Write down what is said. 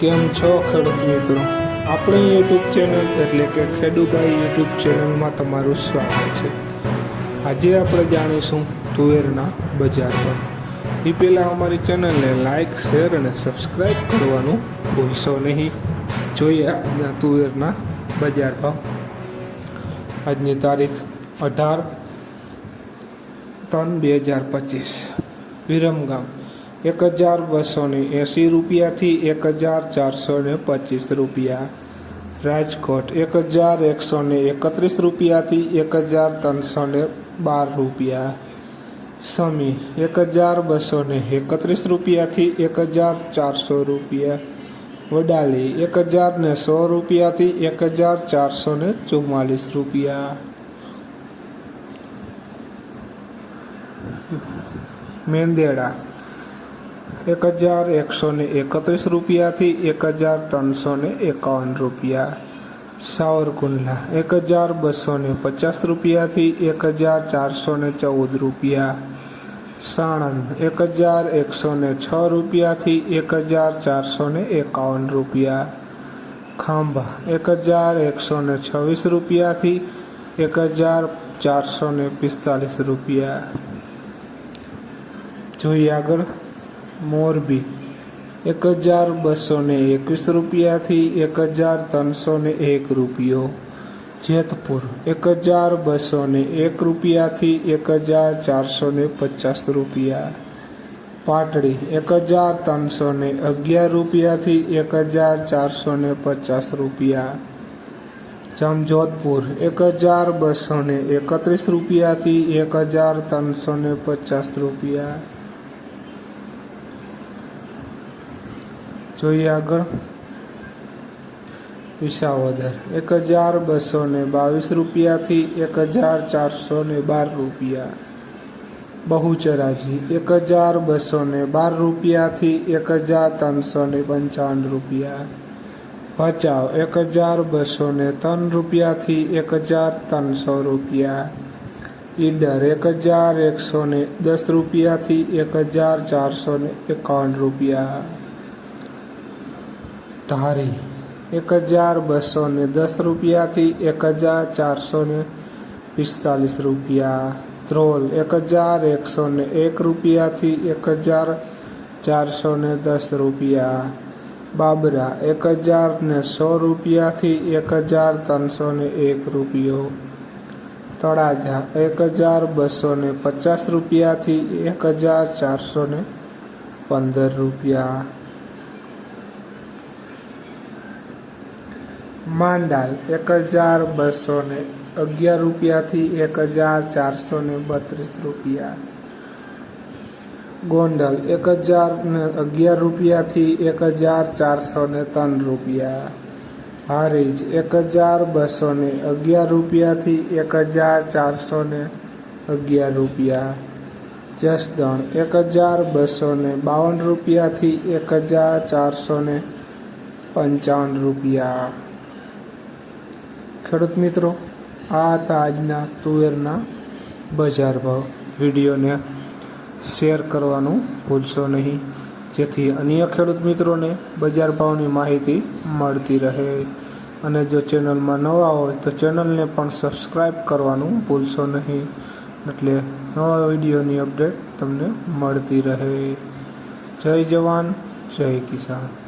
કેમ છો ખેડૂત મિત્રો? આપણી યુટ્યુબ ચેનલ એટલે કે ખેડૂભાઈ યુટ્યુબ ચેનલમાં તમારું સ્વાગત છે. આજે આપણે જાણીશું તુવેરના બજાર પર. એ પહેલાં અમારી ચેનલને લાઇક શેર અને સબસ્ક્રાઈબ કરવાનું ભૂલશો નહીં. જોઈએ આજના તુવેરના બજાર ભાવ. આજની તારીખ અઢાર ત્રણ બે હજાર પચીસ. વિરમગામ. એક હજાર બસો ને એંસી રૂપિયાથી એક હજાર ચારસો ને પચીસ રૂપિયા રાજકોટ એક હજાર એકસો ને એકત્રીસ રૂપિયાથી એક હજાર ત્રણસો ને બાર રૂપિયા સમી એક હજાર બસો ને એકત્રીસ રૂપિયાથી એક હજાર ચારસો રૂપિયા વડાલી એક હજાર ને સો રૂપિયાથી એક હજાર ચારસો ને ચુમ્માલીસ રૂપિયા મેંદેડા એક હજાર એકસો ને એકત્રીસ રૂપિયાથી એક હજાર ત્રણસો ને એકાવન રૂપિયા સાવરકુંડલા એક હજાર બસો ને પચાસ રૂપિયાથી એક હજાર ચારસો ને ચૌદ રૂપિયા સાણંદ એક હજાર એકસો ને છ રૂપિયાથી એક હજાર ચારસો ને એકાવન રૂપિયા ખાંભા એક હજાર એકસો ને છવ્વીસ રૂપિયાથી એક હજાર ચારસો ને પિસ્તાલીસ રૂપિયા જોઈએ આગળ મોરબી એક હજાર બસો ને એકવીસ રૂપિયાથી એક હજાર ત્રણસો ને એક રૂપિયો જેતપુર એક હજાર બસો ને એક રૂપિયાથી એક હજાર ચારસો ને પચાસ રૂપિયા પાટડી એક હજાર ત્રણસો ને અગિયાર રૂપિયાથી એક હજાર ચારસો ને પચાસ રૂપિયા જામજોધપુર એક હજાર બસો ને એકત્રીસ રૂપિયાથી એક હજાર ત્રણસો ને પચાસ રૂપિયા જોઈએ આગળ. વિસાવદર, એક હજાર બસો ને બાવીસ રૂપિયાથી એક હજાર ચારસો ને બાર રૂપિયા. બહુચરાજી, એક હજાર બસો ને બાર રૂપિયાથી એક હજાર ત્રણસો ને પંચાવન રૂપિયા. ભચાઉ, એક હજાર બસો ને ત્રણ રૂપિયાથી એક હજાર ત્રણસો રૂપિયા. ઈડર, એક હજાર એકસો ને દસ રૂપિયાથી એક હજાર ચારસો ને એકાવન રૂપિયા. ધારી. એક હજાર બસો ને દસ રૂપિયાથી એક હજાર ચારસો ને પિસ્તાલીસ રૂપિયા. ધ્રોલ, એક હજાર એકસો ને એક રૂપિયાથી એક હજાર ચારસો ને દસ રૂપિયા. બાબરા, એક હજાર ને સો રૂપિયાથી એક હજાર ત્રણસો ને એક રૂપિયો. તળાજા, એક હજાર બસો ને પચાસ રૂપિયાથી એક હજાર ચારસો ને પંદર રૂપિયા. માંડાલ એક હજાર બસો ને અગિયાર રૂપિયાથી એક હજાર ચારસો ને બત્રીસ રૂપિયા. ગોંડલ એક હજાર ને અગિયાર રૂપિયાથી એક હજાર ચારસો ને ત્રણ રૂપિયા. હારીજ એક હજાર બસો ને અગિયાર રૂપિયાથી એક હજાર ચારસો ને અગિયાર રૂપિયા. જસદણ એક હજાર બસો ને બાવન રૂપિયાથી એક હજાર ચારસો ને પંચાવન રૂપિયા. ખેડૂત મિત્રો, આ હતા આજના તુવેરના બજાર ભાવ. વિડીયોને શેર કરવાનું ભૂલશો નહીં. જેથી અન્ય ખેડૂત મિત્રોને બજાર ભાવની માહિતી મળતી રહે. અને જો ચેનલમાં નવા હોય તો ચેનલને પણ સબસ્ક્રાઈબ કરવાનું ભૂલશો નહીં. એટલે નવા વિડીયોની અપડેટ તમને મળતી રહે. જય જવાન, જય કિસાન.